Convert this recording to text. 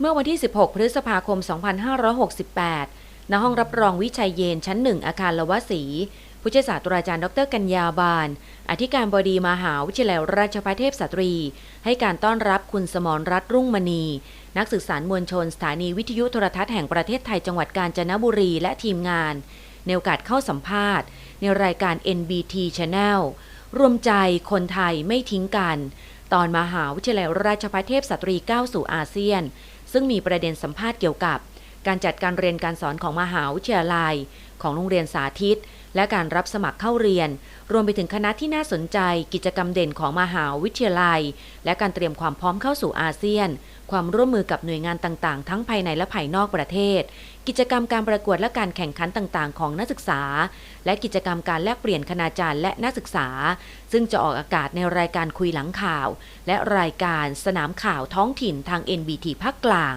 เมื่อวันที่ 16 พฤษภาคม 2568 ณ ห้องรับรองวิชัยเยนชั้นหนึ่งอาคารละวศรีผู้ช่วยศาสตราจารย์ดรกัญญาบานอธิการบดีมหาวิทยาลัยราชภัฏเทพสตรี ให้การต้อนรับคุณสมรรัตน์รุ่งมณี นักสื่อสารมวลชนสถานีวิทยุโทรทัศน์แห่งประเทศไทยจังหวัดกาญจนบุรีและทีมงาน ในโอกาสเข้าสัมภาษณ์ ในรายการ NBT Channel รวมใจคนไทยไม่ทิ้งกัน ตอนมหาวิทยาลัยราชภัฏเทพสตรีก้าวสู่อาเซียน ซึ่งมีประเด็นสัมภาษณ์เกี่ยวกับ การจัดการเรียนการสอนของมหาวิทยาลัย ของโรงเรียนสาธิต และการรับสมัครเข้าเรียน รวมไปถึงคณะที่น่าสนใจ กิจกรรมเด่นของมหาวิทยาลัย และการเตรียมความพร้อมเข้าสู่อาเซียน ความร่วมมือกับหน่วยงานต่างๆ ทั้งภายในและภายนอกประเทศ กิจกรรมการประกวดและการแข่งขันต่างๆ ของนักศึกษา และกิจกรรมการแลกเปลี่ยนคณาจารย์และนักศึกษา ซึ่งจะออกอากาศในรายการคุยหลังข่าว และรายการสนามข่าวท้องถิ่นทาง NBT ภาคกลาง